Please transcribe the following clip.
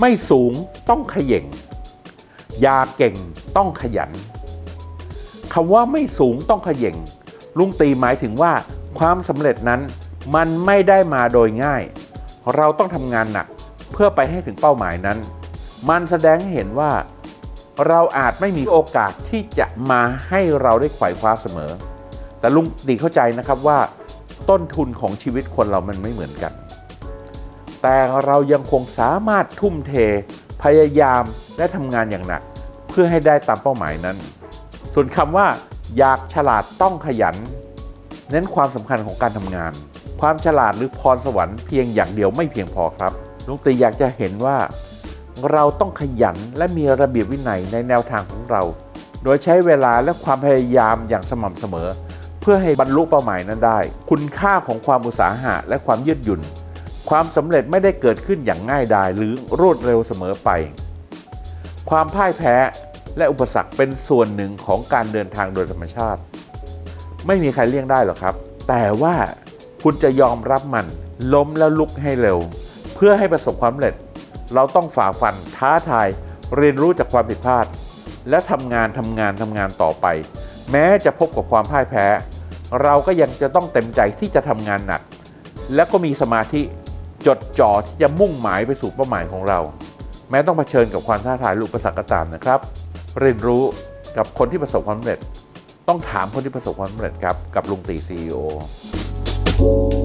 ไม่สูงต้องขย่งอยาเก่งต้องขยันคำว่าไม่สูงต้องขย่ง ลุงตีหมายถึงว่าความสำเร็จนั้นมันไม่ได้มาโดยง่าย เราต้องทำงานหนักเพื่อไปให้ถึงเป้าหมายนั้น มันแสดงให้เห็นว่า เราอาจไม่มีโอกาสที่จะมาให้เราได้ไขว่คว้าเสมอ แต่ลุงตีเข้าใจนะครับว่า ต้นทุนของชีวิตคนเรามันไม่เหมือนกัน แต่เรายังคงสามารถทุ่มเท พยายามและทำงานอย่างหนัก เพื่อให้ได้ตามเป้าหมายนั้น ส่วนคำว่า อยากฉลาดต้องขยัน เน้นความสำคัญของการทำงาน ความฉลาดหรือพรสวรรค์เพียงอย่างเดียวไม่เพียงพอครับลุงตีอยากจะเห็นว่าเราต้องขยันและมีระเบียบวินัยในแนวทางของเรา โดยใช้เวลาและความพยายามอย่างสม่ำเสมอ เพื่อให้บรรลุเป้าหมายนั้นได้ คุณค่าของความอุตสาหะและความยืดหยุ่น ความสำเร็จไม่ได้เกิดขึ้นอย่างง่ายดายหรือรวดเร็วเสมอไป ความพ่ายแพ้และอุปสรรคเป็นส่วนหนึ่งของการเดินทางโดยธรรมชาติ ไม่มีใครเลี่ยงได้หรอกครับ แต่ว่าคุณจะยอมรับมัน ล้มแล้วลุกให้เร็ว เพื่อให้ประสบความสำเร็จ เราต้องฝ่าฟันท้าทาย เรียนรู้จากความผิดพลาด และทำงานทำงานทำงานต่อไป แม้จะพบกับความพ่ายแพ้ เราก็ยังจะต้องเต็มใจที่จะทำงานหนัก และก็มีสมาธิ จดจ่อที่จะมุ่งหมายไปสู่เป้าหมายของเรา แม้ต้องเผชิญกับความท้าทายหรืออุปสรรคก็ตามนะครับ เรียนรู้กับคนที่ประสบความสำเร็จ ต้องถามคนที่ประสบความสำเร็จครับ กับลุงตีซีอ